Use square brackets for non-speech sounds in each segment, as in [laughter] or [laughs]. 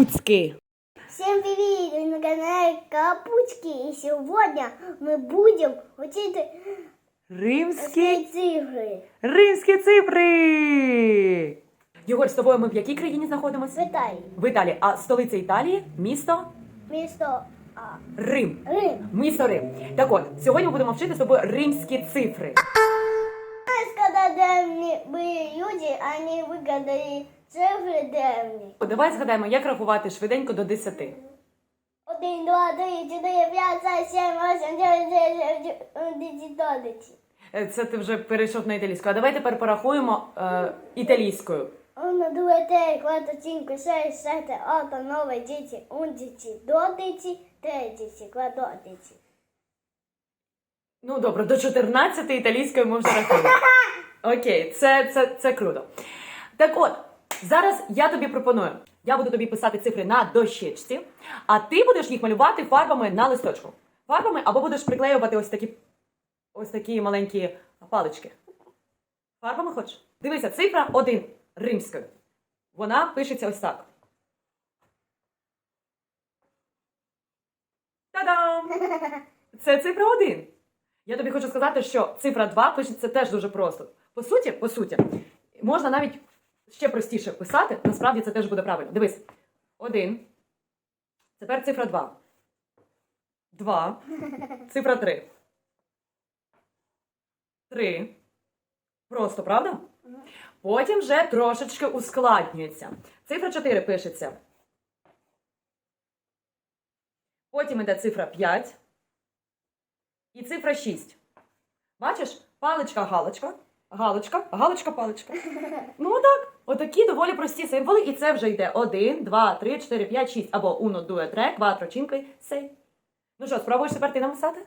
Капуцьки. Всем привет! Вы на канале Капучки. И сегодня мы будем учить Римські, цифры. римські цифри. Єгор, з тобою ми в якій країні В знаходимося? Италии. В Італії. А столиця Італії місто Место А. Рим. Рим. Місто Рим. Так от, сьогодні ми будемо вчити з тобою римські цифри. Знаешь, когда древние были люди, они выгадали цифры древние. Давай згадаємо, як рахувати швиденько до 10. Один, два, три, четыре, пять, шесть, семь, восемь, девять, десять, одиннадцать, двадцать. Е, Це ти вже перейшов на італійську. А давай тепер порахуємо е, італійською. Uno, due, tre, quattro, cinque, sei, sette, otto, nove, dieci, undici, dodici, tredici, quattordici. Ну добре, до 14 італійської ми вже рахуємо. [laughs] Окей, це, це, це круто. Так от, зараз я тобі пропоную. Я буду тобі писати цифри на дощечці, а ти будеш їх малювати фарбами на листочку. Фарбами або будеш приклеювати ось такі ось такі маленькі палички. Фарбами хочеш? Дивися, цифра 1 римською. Вона пишеться ось так. Та-дам! [laughs] Це цифра 1. Я тобі хочу сказати, що цифра 2 пишеться теж дуже просто. По суті, по суті, можна навіть ще простіше писати, насправді це теж буде правильно. Дивись. 1. Тепер цифра 2. 2. Цифра 3. 3. Просто, правда? Потім вже трошечки ускладнюється. Цифра 4 пишеться. Потім іде цифра 5. І цифра 6. Бачиш? Паличка, галочка, галочка, галочка, паличка. Ну так, отакі доволі прості символи, і це вже йде 1, 2, 3, 4, 5, 6. Або 1, 2, 3, 4, 5, 6. Ну що, спробуєш тепер ти написати?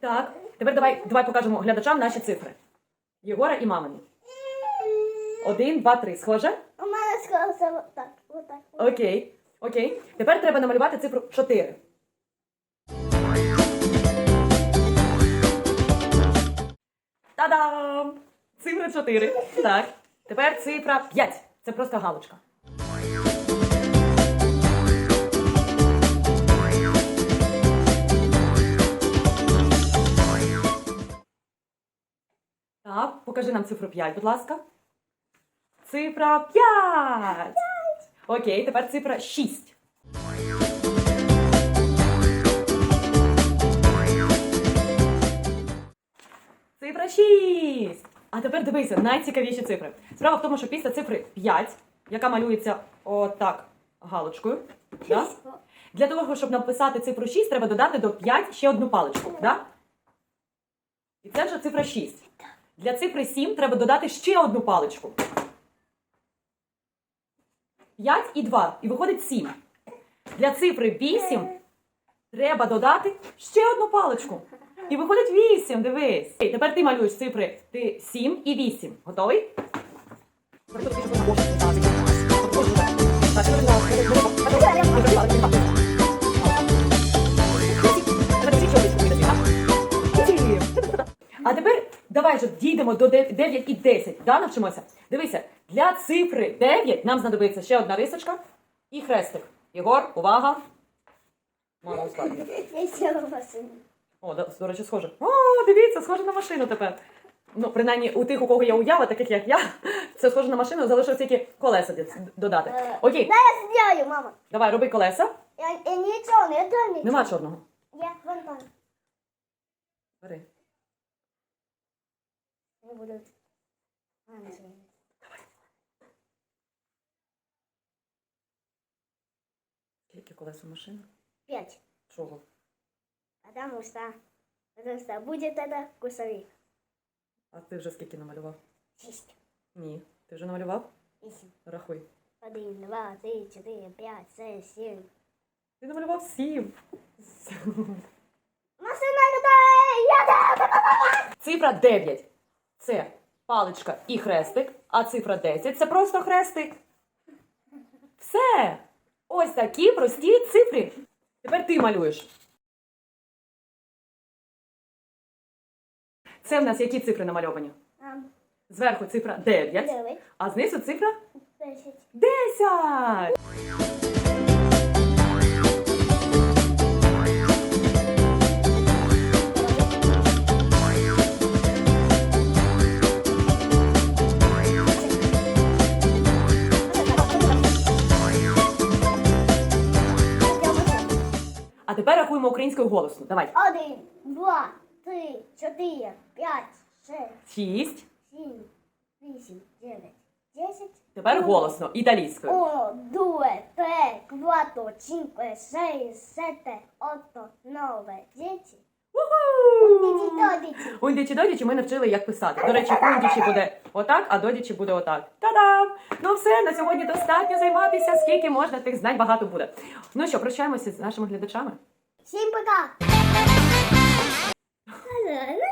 Так, тепер давай, давай покажемо глядачам наші цифри. Єгора і мамині. Один, два, три. Схоже? У мене склалося вот так, вот так. вот. Окей. Окей. Тепер треба намалювати цифру 4. Та-дам! Цифра 4. Так. Тепер цифра 5. Це просто галочка. Так, покажи нам цифру 5, будь ласка. Цифра 5. Окей, тепер цифра 6. Цифра 6. А тепер дивися, найцікавіші цифри. Справа в тому, що після цифри 5, яка малюється отак галочкою, да? для того, щоб написати цифру 6, треба додати до 5 ще одну паличку. Да? І це вже цифра 6. Для цифри 7 треба додати ще одну паличку. 5 і 2. І виходить 7. Для цифри 8 треба додати ще одну паличку. І виходить 8, дивись. Тепер ти малюєш цифри ти 7 і 8. Готовий? А тепер давай же дійдемо до 9 і 10. Да, навчимося? Дивися, для цифри 9 нам знадобиться ще одна рисочка і хрестик. Єгор, увага. Мама. Я [laughs] машину. О, да, до речі, схоже. О, дивіться, схоже на машину тепер. Ну, принаймні, у тих, у кого є уява, таких як я, [laughs] це схоже на машину, залишилось тільки колеса додати. Е, Окей, Да, я сделаю, мама. давай, роби колеса. Я, я нічого, не то нічого. Нема чорного. Я вон там. Бери. Не буду. А, не Скільки машини? Пять. Чого? Потому что, потому что будет это кусовик. А ти вже скільки намалював? Шесть. Ні. Ти вже намалював? Восемь. Рахуй. Один, два, три, четыре, пять, шесть, семь. Ти намалював сім. [laughs] Машина летает! Я Цифра 9 це паличка і хрестик, а цифра 10 це просто хрестик. Все такі прості цифри. Тепер ти малюєш. Це в нас які цифри намальовані? Ем. Зверху цифра 9, Дев'ять. а знизу цифра 10. 10! Рахуємо українською голосно. Давай. Один, два, три, чотири, п'ять, шесть, 6. сім, вісім, дев'ять, десять. Тепер голосно, італійською. Uno, due, tre, quattro, cinque, sei, sette, otto, nove, dieci. Ундічі додічі ми навчили, як писати. До речі, ундічі буде отак, а додічі буде отак. Та-дам! Ну все, на сьогодні достатньо займатися, скільки можна, тих знань багато буде. Ну що, прощаємося з нашими глядачами. 先不到。人呢！